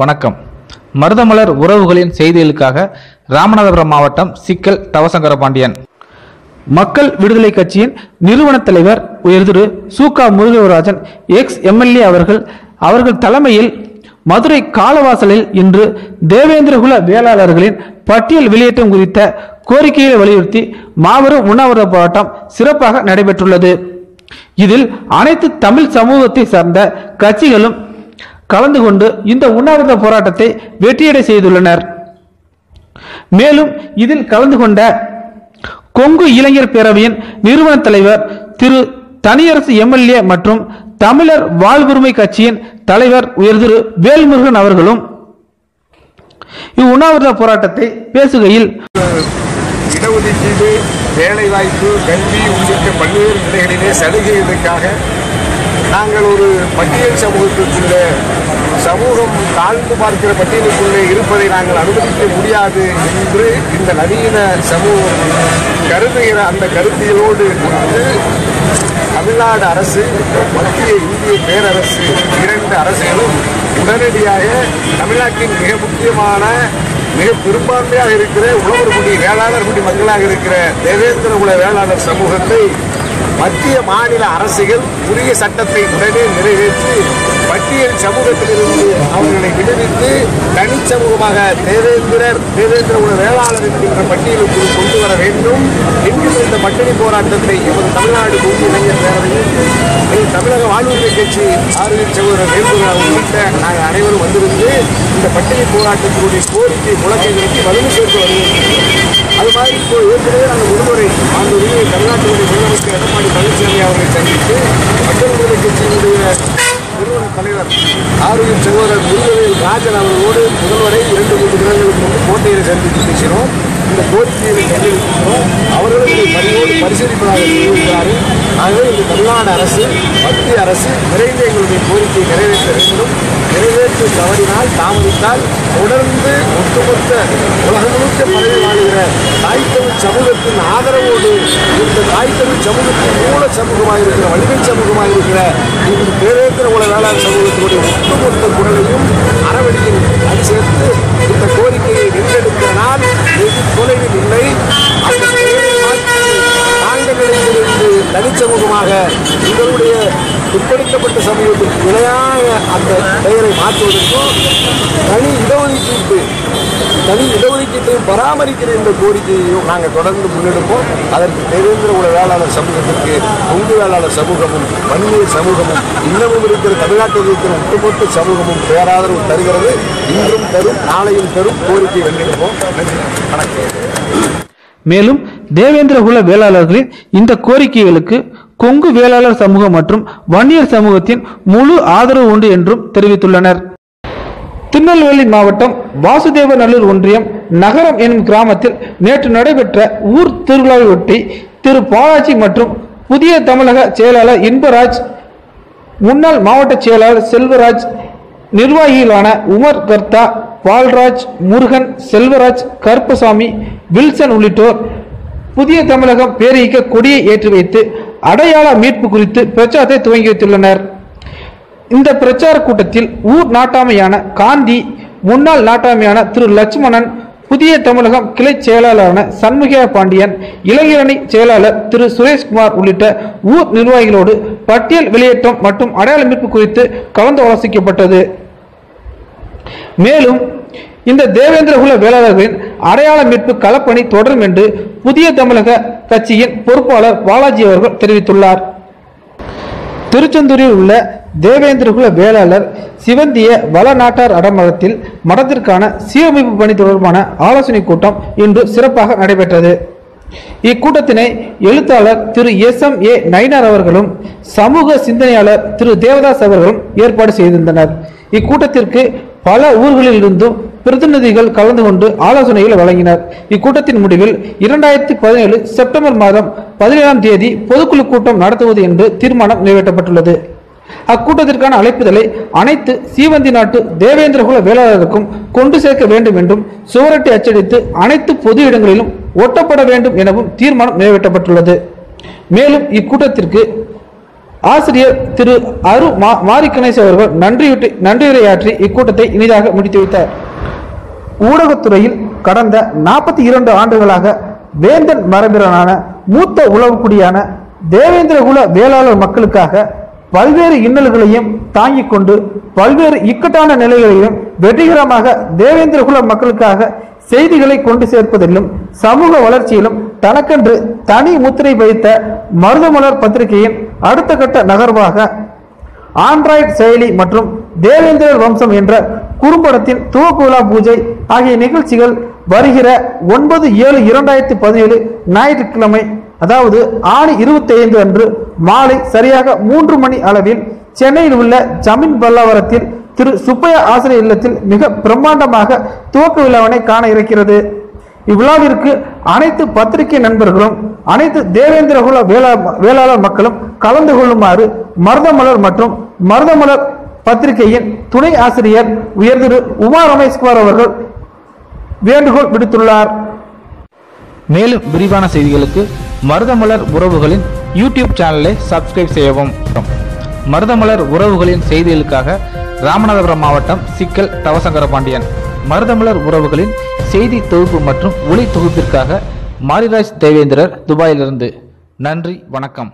வணக்கம். மருதமலர் உறவுகளின் செய்திகளுக்காக ராமநாதபுரம் மாவட்டம் சிக்கல் தவசங்கர பாண்டியன் மக்கள் விடுதலை கட்சியின் நிறுவன தலைவர் உயர் திரு சூகா முருகராஜன் எக்ஸ் எம்எல்ஏ அவர்கள் அவர்கள் தலைமையில் மதுரை காலவாசலில் இன்று தேவேந்திரகுல வேளாளர்களின் பட்டியல் வெளியேற்றம் குறித்த கோரிக்கையை வலியுறுத்தி மாபெரும் உண்ணாவிரத போராட்டம் சிறப்பாக நடைபெற்றுள்ளது. இதில் அனைத்து தமிழ் சமூகத்தை சார்ந்த கட்சிகளும் கலந்து கொண்டு இந்த உண்ணாவிரத போராட்டத்தை வெற்றியடை செய்துள்ளனர். மேலும் இதில் கலந்து கொண்ட கொங்கு இளைஞர் பேரவையின் நிறுவன தலைவர் திரு தனியரசு எம்எல்ஏ மற்றும் தமிழர் வாழ்வுரிமை கட்சியின் தலைவர் உயர் திரு வேல்முருகன் அவர்களும் இவ்வுண்ணாவிரத போராட்டத்தை பேசுகையில் இடஒதுக்கீடு வேலைவாய்ப்பு கல்வி உள்ளிட்ட பல்வேறு நிலைகளிலே சலுகைகளுக்காக நாங்கள் ஒரு பட்டியல் சமூகத்திற்குள்ளே சமூகம் தாழ்ந்து பார்க்கிற பட்டியலுக்குள்ளே இருப்பதை நாங்கள் அனுமதிக்க முடியாது என்று இந்த நவீன சமூகம் கருதுகிற அந்த கருத்தியலோடு வந்து தமிழ்நாடு அரசு மத்திய இந்திய பேரரசு இரண்டு அரசுகளும் உடனடியாக தமிழ்நாட்டின் மிக முக்கியமான மிக பெரும்பான்மையாக இருக்கிற உழவர் குடி வேளாளர் குடி மக்களாக இருக்கிற தேவேந்திர குல வேளாளர் சமூகத்தை மத்திய மாநில அரசுகள் உரிய சட்டத்தை உடனே நிறைவேற்றி பட்டியல் சமூகத்திலிருந்து அவர்களை விடுவித்து தனி சமூகமாக தேவேந்திரர் தேவேந்திர குல வேளாளர் என்கின்ற பட்டியலுக்கு கொண்டு வர வேண்டும் என்கிற இந்த பட்டினி போராட்டத்தை எமது தமிழ்நாடு கொங்கு இளைஞர் பேரவையில் எங்கள் தமிழக வாழ்வுரிமை கட்சி ஆறுதல் சகோதரர் வேல்முருகன் உள்ளிட்ட நாங்கள் அனைவரும் வந்திருந்து இந்த பட்டினி போராட்டத்தினுடைய கோரிக்கை முழக்கங்களுக்கு வலிமை சேர்த்து வருகிறோம் அது மாதிரி இப்போ ஏற்கனவே நாங்கள் ஒருமுறை அந்த உரிமையை தமிழ்நாட்டினுடைய முதலமைச்சர் எடப்பாடி பழனிசாமி அவர்களை சந்தித்து மக்கள் விடுதலை கட்சியினுடைய நிறுவன தலைவர் ஆரோக்கிய சகோதரர் முருகவேல் ராஜன் அவர்களோடு முதல்வரை இரண்டு மூன்று தினங்களுக்கு முன்பு கோட்டையில் சந்தித்து பேசினோம் இந்த கோரிக்கையை கையெழுத்தினோம் அவர்களும் இதை பரிவோடு பரிசீலிப்பதாக தெரிவிக்கிறார்கள் ஆகவே இந்த தமிழ்நாடு அரசு மத்திய அரசு விரைந்து எங்களுடைய கோரிக்கையை நிறைவேற்ற வேண்டும். நிறைவேற்ற தவறினால் தாமதித்தால் தொடர்ந்து ஒட்டுமொத்த உலகம் முழுக்க பதவி வாழ்கிற தாய்த்தமிழ் சமூகத்தின் ஆதரவோடு இந்த சமூகத்தின் மூல சமூகமாக இருக்கிற வலிமை சமூகமாக இருக்கிற இந்த பேரேந்திர உலக வேளாண் சமூகத்தினுடைய ஒட்டுமொத்த குரலையும் அறவழியில் அது சேர்த்து இந்த கோரிக்கையை வென்றெடுக்கிற நாள் வெகு தொலைவில் இல்லை. அந்த பெயரை மாற்றி தனிச்சமூகமாக உங்களுடைய பிற்படுத்தப்பட்ட சமூகத்திற்கு இணையாக அந்த பெயரை மாற்றுவதற்கும் தனி இடஒதுக்கீட்டு தனி ஆரோக்கியத்தையும் பராமரிக்கிற இந்த கோரிக்கையையும் நாங்கள் தொடர்ந்து முன்னெடுப்போம். அதற்கு தேவேந்திர உல வேளாளர் சமூகத்திற்கு கொங்கு வேளாளர் சமூகமும் வன்னியர் சமூகமும் இன்னமும் இருக்கிற தமிழ்நாட்டில் இருக்கிற ஒட்டுமொத்த சமூகமும் பேராதரவு தருகிறது. இன்றும் தரும் நாளையும் தரும் கோரிக்கை வென்றெடுப்போம் மேலும் தேவேந்திர குல வேளாளர்களின் இந்த கோரிக்கைகளுக்கு கொங்கு வேளாளர் சமூகம் மற்றும் வன்னியர் சமூகத்தின் முழு ஆதரவு உண்டு என்றும் தெரிவித்துள்ளனர். திருநெல்வேலி மாவட்டம் வாசுதேவநல்லூர் ஒன்றியம் நகரம் எனும் கிராமத்தில் நேற்று நடைபெற்ற ஊர் திருவிழாவை ஒட்டி திரு பாலாஜி மற்றும் புதிய தமிழக செயலாளர் இன்பராஜ் முன்னாள் மாவட்ட செயலாளர் செல்வராஜ் நிர்வாகிகளான உமர் கர்த்தா பால்ராஜ் முருகன் செல்வராஜ் கருப்பசாமி வில்சன் உள்ளிட்டோர் புதிய தமிழகம் பேரியக்க கொடியை ஏற்றி வைத்து அடையாள மீட்பு குறித்து பிரச்சாரத்தை துவங்கி வைத்துள்ளனர். இந்த பிரச்சார கூட்டத்தில் ஊர் நாட்டாமையான காந்தி முன்னாள் நாட்டாமையான திரு லட்சுமணன் புதிய தமிழகம் கிளை செயலாளரான சண்முகியா பாண்டியன் இளைஞரணி செயலாளர் திரு சுரேஷ்குமார் உள்ளிட்ட ஊர் நிர்வாகிகளோடு பட்டியல் வெளியேற்றம் மற்றும் அடையாள மீட்பு குறித்து கலந்து ஆலோசிக்கப்பட்டது. மேலும் இந்த தேவேந்திரகுல வேளாளர்களின் அடையாள மீட்பு களப்பணி தொடரும் என்று புதிய தமிழக கட்சியின் பொறுப்பாளர் பாலாஜி அவர்கள் தெரிவித்துள்ளார். திருச்செந்தூரில் உள்ள தேவேந்திரகுல வேளாளர் சிவந்திய வளநாட்டார் அடமடத்தில் மடத்திற்கான சீரமைப்பு பணி தொடர்பான ஆலோசனை கூட்டம் இன்று சிறப்பாக நடைபெற்றது. இக்கூட்டத்தினை எழுத்தாளர் Thiru S. M. A. Nainar அவர்களும் சமூக சிந்தனையாளர் திரு தேவதாஸ் அவர்களும் ஏற்பாடு செய்திருந்தனர். இக்கூட்டத்திற்கு பல ஊர்களில் இருந்தும் பிரதிநிதிகள் கலந்து கொண்டு ஆலோசனைகள் வழங்கினர். இக்கூட்டத்தின் முடிவில் இரண்டாயிரத்தி பதினேழு செப்டம்பர் மாதம் பதினேழாம் தேதி பொதுக்குழு கூட்டம் நடத்துவது என்று தீர்மானம் நிறைவேற்றப்பட்டுள்ளது. அக்கூட்டத்திற்கான அழைப்புதலை அனைத்து சீவந்தி நாட்டு தேவேந்திரகுல வேளாளருக்கும் கொண்டு சேர்க்க வேண்டும் என்றும் சுவரொட்டி அச்சடித்து அனைத்து பொது இடங்களிலும் ஒட்டப்பட வேண்டும் எனவும் தீர்மானம் நிறைவேற்றப்பட்டுள்ளது. மேலும் இக்கூட்டத்திற்கு ஆசிரியர் திரு அரு மா மாரி கணேஷ் அவர்கள் நன்றியுட்டு நன்றியுரையாற்றி இக்கூட்டத்தை இனிதாக முடித்து வைத்தார் ஊடகத்துறையில் கடந்த நாற்பத்தி இரண்டு ஆண்டுகளாக வேந்தன் மரபினரான மூத்த உளவுக்குடியான தேவேந்திரகுல வேளாளர் மக்களுக்காக பல்வேறு இன்னல்களையும் தாங்கிக் கொண்டு பல்வேறு இக்கட்டான நிலைகளையும் வெற்றிகரமாக தேவேந்திரகுல மக்களுக்காக செய்திகளை கொண்டு சேர்ப்பதிலும் சமூக வளர்ச்சியிலும் தனக்கென்று தனி முத்திரை வைத்த மருதமலர் பத்திரிகையின் அடுத்த கட்ட நகர்வாக ஆண்ட்ராய்டு செயலி மற்றும் தேவேந்திரர் வம்சம் என்ற குறும்படத்தின் துவக்க விழா பூஜை ஆகிய நிகழ்ச்சிகள் வருகிற ஒன்பது ஏழு இரண்டாயிரத்தி பதினேழு ஞாயிற்றுக்கிழமை அதாவது ஆணி இருபத்தி ஐந்து அன்று மாலை சரியாக மூன்று மணி அளவில் சென்னையில் உள்ள ஜமீன் பல்லாவரத்தில் திரு சுப்பையா ஆசிரியர் இல்லத்தில் மிக பிரம்மாண்டமாக துவக்க விழாவினை காண இருக்கிறது. இவ்விழாவிற்கு அனைத்து பத்திரிகை நண்பர்களும் அனைத்து தேவேந்திரகுல வேளா வேளாளர் மக்களும் கலந்து கொள்ளுமாறு மருதமலர் மற்றும் மருதமலர் பத்திரிகையின் துணை ஆசிரியர் உயர் திரு உமா ரமேஷ்குமார் அவர்கள் வேண்டுகோள் விடுத்துள்ளார். மேலும் விரிவான செய்திகளுக்கு மருதமலர் உறவுகளின் யூடியூப் சேனலை சப்ஸ்கிரைப் செய்யவும். மருதமலர் உறவுகளின் செய்திகளுக்காக ராமநாதபுரம் மாவட்டம் சிக்கல் தவசங்கர பாண்டியன் மருதமலர் உறவுகளின் செய்தி தொகுப்பு மற்றும் ஒளி தொகுப்பிற்காக மாரிராஜ் தேவேந்திரர் துபாயிலிருந்து. நன்றி வணக்கம்.